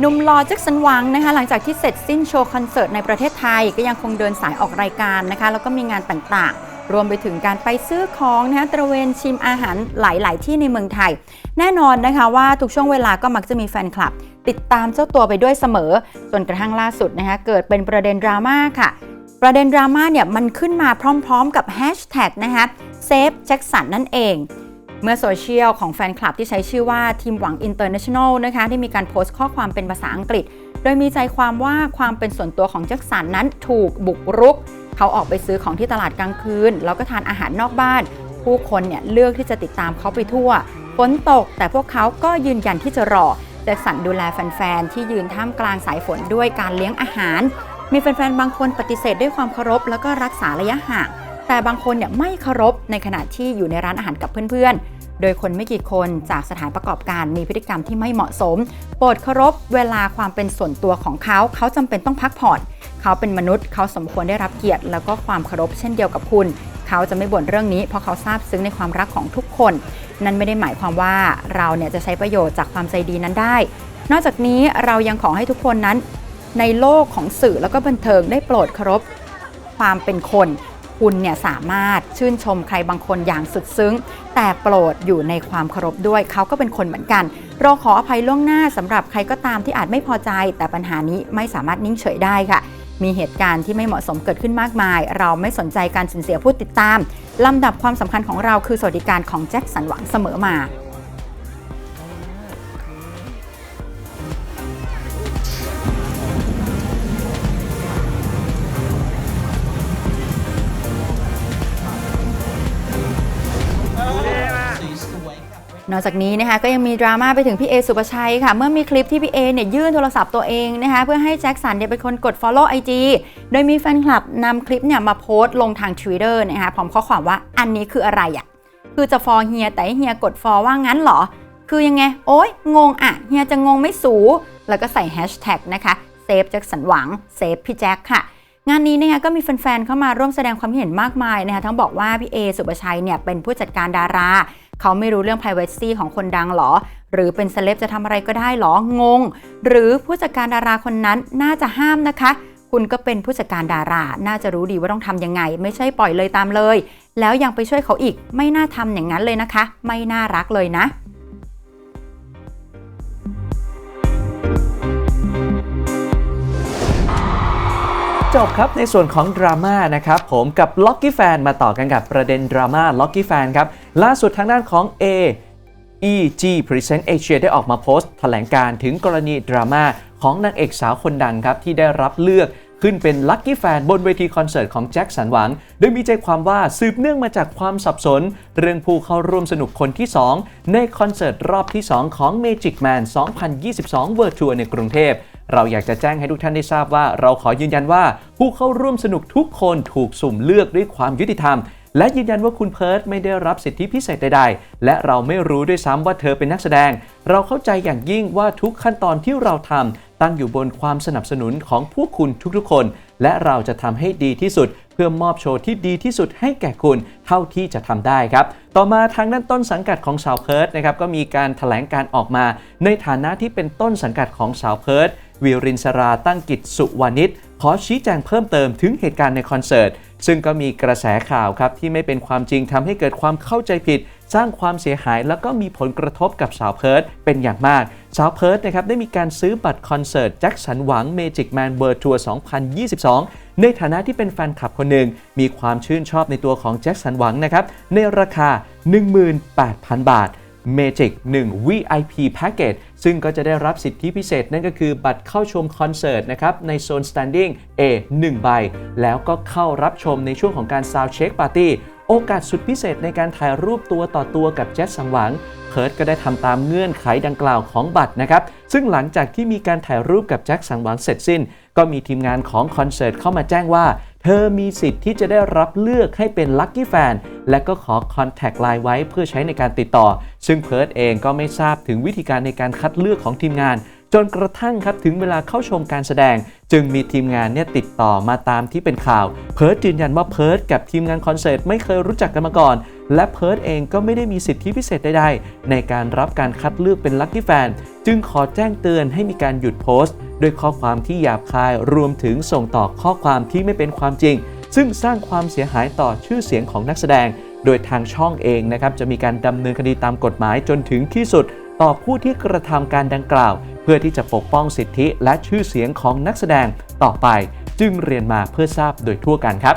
หนุ่มหล่อแจ็คสันหวังนะคะหลังจากที่เสร็จสิ้นโชว์คอนเสิร์ตในประเทศไทย ก็ยังคงเดินสายออกรายการนะคะแล้วก็มีงานต่างๆ รวมไปถึงการไปซื้อของนะคะตระเวนชิมอาหารหลาย ๆ ที่ในเมืองไทย แน่นอนนะคะว่าทุกช่วงเวลาก็มักจะมีแฟนคลับ ติดตามเจ้าตัวไปด้วยเสมอ จนกระทั่งล่าสุดนะคะเกิดเป็นประเด็นดราม่าค่ะ ประเด็นดราม่าเนี่ยมันขึ้นมาพร้อม ๆ กับแฮชแท็กนะคะเซฟแจ็คสันนั่นเอง เมื่อโซเชียลของแฟนคลับที่ใช้ชื่อว่าทีมหวัง International นะคะได้มีการโพสต์ข้อความเป็นภาษาอังกฤษ โดยมีใจความว่าความเป็นส่วนตัวของแจ็คสันนั้นถูกบุกรุก เขาออกไปซื้อของที่ตลาดกลางคืน แล้วก็ทานอาหารนอกบ้าน ผู้คนเนี่ยเลือกที่จะติดตามเขาไปทั่วฝนตก แต่พวกเขาก็ยืนยันที่จะรอแจ็คสันดูแลแฟนๆที่ยืนท่ามกลางสายฝนด้วยการเลี้ยงอาหาร มีแฟนๆบางคนปฏิเสธด้วยความเคารพแล้วก็รักษาระยะห่าง แต่บางคนเนี่ยไม่เคารพในขณะที่อยู่ในร้านอาหารกับเพื่อนๆ โดยคนไม่กี่คนจากสถานประกอบการมีพฤติกรรมที่ไม่เหมาะสม โปรดเคารพเวลาความเป็นส่วนตัวของเขา เขาจำเป็นต้องพักผ่อน เขาเป็นมนุษย์ เขาสมควรได้รับเกียรติ แล้วก็ความเคารพเช่นเดียวกับคุณ เขาจะไม่บ่นเรื่องนี้ เพราะเขาซาบซึ้งในความรักของทุกคน นั่นไม่ได้หมายความว่าเราเนี่ยจะใช้ประโยชน์จากความใจดีนั้นได้ นอกจากนี้เรายังขอให้ทุกคนนั้น ในโลกของสื่อแล้วก็บันเทิงได้โปรดเคารพความเป็นคน คุณเนี่ยสามารถชื่นชมใครบางคนอย่างสุดซึ้ง แต่โปรดอยู่ในความเคารพด้วยเขาก็เป็นคนเหมือนกัน เราขออภัยล่วงหน้าสำหรับใครก็ตามที่อาจไม่พอใจ แต่ปัญหานี้ไม่สามารถนิ่งเฉยได้ค่ะ มีเหตุการณ์ที่ไม่เหมาะสมเกิดขึ้นมากมาย เราไม่สนใจการสูญเสียผู้ติดตามลำดับความสำคัญของเราคือสวัสดิการของแจ็คสันหวังเสมอมา นอกจากนี้นะคะก็ยังมีดราม่าไปถึงพี่เอสุปชัยค่ะ เมื่อมีคลิปที่พี่เอเนี่ยยื่นโทรศัพท์ตัวเองนะคะเพื่อให้แจ็คสันเนี่ยเป็นคนกด Follow IG โดยมีแฟนคลับนำคลิปเนี่ยมาโพสต์ลงทาง Twitter นะคะพร้อมข้อความว่าอันนี้คืออะไรอะ่ะคือจะฟอเฮียแต่ให้เฮียกดฟอว่างั้นเหรอ คือยังไง โอ๊ย งงอะเฮียจะงงไม่สู แล้วก็ใส่แฮชแท็กนะคะเซฟแจ็คสันหวังเซฟพี่แจ็คค่ะงานนี้นะคะก็มีแฟนๆ เข้ามาร่วมแสดงความคิดเห็นมากมายนะคะทั้งบอกว่าพี่เอสุปชัยเนี่ยเป็นผู้จัดการดารา เขาไม่รู้เรื่อง privacy ของคนดังหรอ หรือเป็นเซเลบจะทำอะไรก็ได้หรองง หรือผู้จัดการดาราคนนั้นน่าจะห้ามนะคะ คุณก็เป็นผู้จัดการดารา น่าจะรู้ดีว่าต้องทำยังไง ไม่ใช่ปล่อยเลยตามเลย แล้วยังไปช่วยเขาอีก ไม่น่าทำอย่างนั้นเลยนะคะ ไม่น่ารักเลยนะจบครับในส่วนของดราม่านะครับผมกับ Locky Fan มาต่อกันกับประเด็นดราม่า Locky Fan ครับ ล่าสุดทางด้านของ A EG Present Asia ได้ออกมาโพสต์แถลงการถึงกรณีดราม่าของนางเอกสาวคนดังครับ ที่ได้รับเลือกขึ้นเป็นลั c กี้แฟนบนเวทีคอนเสิร์ตของแจ็คสันหวัง โดยมีใจความว่าสืบเนื่องมาจากความสับสน เรื่องผู้เข้าร่วมสนุกคนที่ 2 ในคอนเสิร์ตรอบที่ 2 ของ Magic Man 2022 World Tour ในกรุงเทพเราอยากจะแจ้งให้ทุกท่านได้ทราบว่า เราขอยืนยันว่า ผู้เข้าร่วมสนุกทุกคนถูกสุ่มเลือกด้วยความยุติธรรม และยืนยันว่าคุณเพิร์ดไม่ได้รับสิทธิพิเศษใดๆ และเราไม่รู้ด้วยซ้ำว่าเธอเป็นนักแสดง เราเข้าใจอย่างยิ่งว่าทุกขั้นตอนที่เราทำตั้งอยู่บนความสนับสนุนของพวกคุณทุกๆคน และเราจะทำให้ดีที่สุด เพื่อมอบโชว์ที่ดีที่สุดให้แก่คุณเท่าที่จะทำได้ครับ ต่อมาทางด้านต้นสังกัดของสาวเพิร์ดนะครับก็มีการถแถลงการออกมา ในฐานะที่เป็นต้นสังกัดของสาวเพิร์ด วิรินสราตั้งกิจสุวานิชขอชี้แจงเพิ่มเติมถึงเหตุการณ์ในคอนเสิร์ต ซึ่งก็มีกระแสข่าวครับที่ไม่เป็นความจริงทำให้เกิดความเข้าใจผิด สร้างความเสียหายแล้วก็มีผลกระทบกับสาวเพิร์ดเป็นอย่างมาก สาวเพิร์ดนะครับได้มีการซื้อบัตรคอนเสิร์ตแจ็คสันหวัง Magic Man World Tour 2022 ในฐานะที่เป็นแฟนคลับคนหนึ่ง มีความชื่นชอบในตัวของแจ็คสันหวังนะครับในราคา 18,000 บาท Magic 1 VIP Package ซึ่งก็จะได้รับสิทธิพิเศษนั่นก็คือบัตรเข้าชมคอนเสิร์ตนะครับในโซน Standing A 1 ใบ แล้วก็เข้ารับชมในช่วงของการ Sound Check Party โอกาสสุดพิเศษในการถ่ายรูปตัวต่อตัวกับแจ็คสังหวัง เพิร์ดก็ได้ทำตามเงื่อนไขดังกล่าวของบัตรนะครับ ซึ่งหลังจากที่มีการถ่ายรูปกับแจ็คสังหวังเสร็จสิ้น ก็มีทีมงานของคอนเสิร์ตเข้ามาแจ้งว่า เธอมีสิทธิ์ที่จะได้รับเลือกให้เป็นลัคกี้แฟนและก็ขอคอนแทคไลน์ไว้เพื่อใช้ในการติดต่อ ซึ่งเพิร์ดเองก็ไม่ทราบถึงวิธีการในการคัดเลือกของทีมงาน จนกระทั่งครับถึงเวลาเข้าชมการแสดง จึงมีทีมงานเนี่ยติดต่อมาตามที่เป็นข่าว เพิร์ดยืนยันว่าเพิร์ดกับทีมงานคอนเสิร์ตไม่เคยรู้จักกันมาก่อน และเพิร์ดเองก็ไม่ได้มีสิทธิพิเศษใดๆ ในการรับการคัดเลือกเป็นลัคกี้แฟน จึงขอแจ้งเตือนให้มีการหยุดโพสต์ ด้วยข้อความที่หยาบคายรวมถึงส่งต่อข้อความที่ไม่เป็นความจริง ซึ่งสร้างความเสียหายต่อชื่อเสียงของนักแสดง โดยทางช่องเองนะครับจะมีการดำเนินคดีตามกฎหมายจนถึงที่สุด ต่อผู้ที่กระทำการดังกล่าว เพื่อที่จะปกป้องสิทธิและชื่อเสียงของนักแสดงต่อไป จึงเรียนมาเพื่อทราบโดยทั่วกันครับ